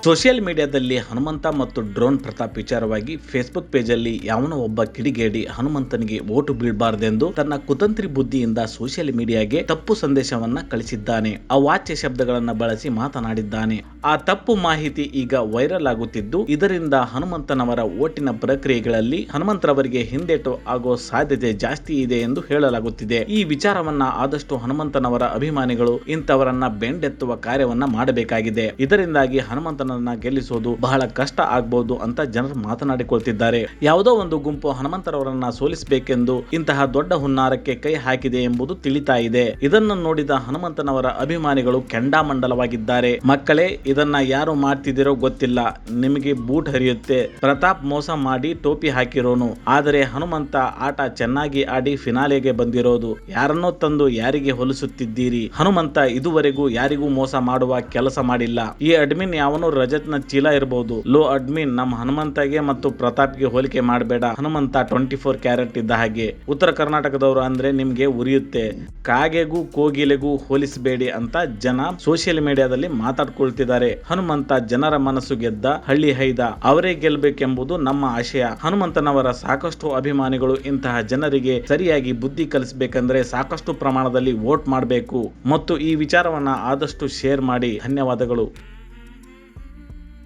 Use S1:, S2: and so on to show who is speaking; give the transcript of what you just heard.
S1: Social ಮೀಡಿಯಾದಲ್ಲಿ ಹನುಮಂತ ಮತ್ತು drone Pratap ವಿಚಾರವಾಗಿ ಫೇಸ್ಬುಕ್ ಪೇಜಲ್ಲಿ ಯಾವನೋ ಒಬ್ಬ ಕಿಡಿಗೇಡಿ ಹನುಮಂತನಿಗೆ ಓಟು ಬೀಳಬಾರದೆಂದು ತನ್ನ ಕುತಂತ್ರಿ ಬುದ್ಧಿಯಿಂದ ಸೋಷಿಯಲ್ ಮೀಡಿಯಾಗೆ ತಪ್ಪು ಸಂದೇಶವನ್ನ ಕಳಿಸಿದ್ದಾನೆ. ಅವಾಚ್ಯ ಶಬ್ದಗಳನ್ನ ಬಳಸಿ ಮಾತನಾಡಿದ್ದಾನೆ. ಆ ತಪ್ಪು ಮಾಹಿತಿ ಈಗ ವೈರಲ್ ಆಗುತ್ತಿದ್ದು, ಇದರಿಂದ ಹನುಮಂತನವರ ಓಟಿನ ಪ್ರಕ್ರಿಯೆಗಳಲ್ಲಿ ಹನುಮಂತರವರಿಗೆ ಹಿಂದೇಟು ಆಗೋ ಸಾಧ್ಯತೆ ಜಾಸ್ತಿ ಇದೆ ಎಂದು ಹೇಳಲಾಗುತ್ತಿದೆ. ಈ ವಿಚಾರವನ್ನ ಆದಷ್ಟು ಹನುಮಂತನವರ ಅಭಿಮಾನಿಗಳು ಇಂಥವರನ್ನ ಬೆಂಡೆತ್ತುವ ಕಾರ್ಯವನ್ನ ಮಾಡಬೇಕಾಗಿದೆ. ಇದರಿಂದಾಗಿ ಹನುಮಂತನನ್ನ ಗೆಲ್ಲಿಸೋದು ಬಹಳ ಕಷ್ಟ ಆಗ್ಬಹುದು ಅಂತ ಜನರು ಮಾತನಾಡಿಕೊಳ್ತಿದ್ದಾರೆ. ಯಾವುದೋ ಒಂದು ಗುಂಪು ಹನುಮಂತರವರನ್ನ ಸೋಲಿಸಬೇಕೆಂದು ಇಂತಹ ದೊಡ್ಡ ಹುನ್ನಾರಕ್ಕೆ ಕೈ ಹಾಕಿದೆ ಎಂಬುದು ತಿಳಿತಾ ಇದೆ. ಇದನ್ನು ನೋಡಿದ ಹನುಮಂತನವರ ಅಭಿಮಾನಿಗಳು ಕೆಂಡಾಮಂಡಲವಾಗಿದ್ದಾರೆ. ಮಕ್ಕಳೇ, ಇದನ್ನ ಯಾರು ಮಾಡ್ತಿದ್ದೀರೋ ಗೊತ್ತಿಲ್ಲ. ನಿಮಗೆ ಬೂಟ್ ಹರಿಯುತ್ತೆ. ಪ್ರತಾಪ್ ಮೋಸ ಮಾಡಿ ಟೋಪಿ ಹಾಕಿರೋನು. ಆದರೆ ಹನುಮಂತ ಆಟ ಚೆನ್ನಾಗಿ ಆಡಿ ಫಿನಾಲೆಗೆ ಬಂದಿರೋದು. ಯಾರನ್ನೋ ತಂದು ಯಾರಿಗೆ ಹೊಲಿಸುತ್ತಿದ್ದೀರಿ? ಹನುಮಂತ ಇದುವರೆಗೂ ಯಾರಿಗೂ ಮೋಸ ಮಾಡುವ ಕೆಲಸ ಮಾಡಿಲ್ಲ. ಈ ಅಡ್ಮಿನ್ ಯಾವನು ರಜತ್ನ ಚೀಲ ಇರಬಹುದು ಲೋ ಅಡ್ಮಿನ್ ನಮ್ಮ ಹನುಮಂತಗೆ ಮತ್ತು ಪ್ರತಾಪ್ಗೆ ಹೋಲಿಕೆ ಮಾಡಬೇಡ. ಹನುಮಂತ ಟ್ವೆಂಟಿ ಫೋರ್ ಕ್ಯಾರೆಟ್ ಇದ್ದ ಹಾಗೆ. ಉತ್ತರ ಕರ್ನಾಟಕದವರು ಅಂದ್ರೆ ನಿಮ್ಗೆ ಉರಿಯುತ್ತೆ. ಕಾಗೆಗೂ ಕೋಗಿಲೆಗೂ ಹೋಲಿಸಬೇಡಿ ಅಂತ ಜನ ಸೋಷಿಯಲ್ ಮೀಡಿಯಾದಲ್ಲಿ ಮಾತಾಡ್ಕೊಳ್ತಿದ್ದಾರೆ. ಹನುಮಂತ ಜನರ ಮನಸ್ಸು ಗೆದ್ದ ಹಳ್ಳಿ ಹೈದ. ಅವರೇ ಗೆಲ್ಬೇಕೆಂಬುದು ನಮ್ಮ ಆಶಯ. ಹನುಮಂತನವರ ಸಾಕಷ್ಟು ಅಭಿಮಾನಿಗಳು ಇಂತಹ ಜನರಿಗೆ ಸರಿಯಾಗಿ ಬುದ್ಧಿ ಕಲಿಸಬೇಕಂದ್ರೆ ಸಾಕಷ್ಟು ಪ್ರಮಾಣದಲ್ಲಿ ವೋಟ್ ಮಾಡಬೇಕು. ಮತ್ತು ಈ ವಿಚಾರವನ್ನ ಆದಷ್ಟು ಶೇರ್ ಮಾಡಿ. ಧನ್ಯವಾದಗಳು.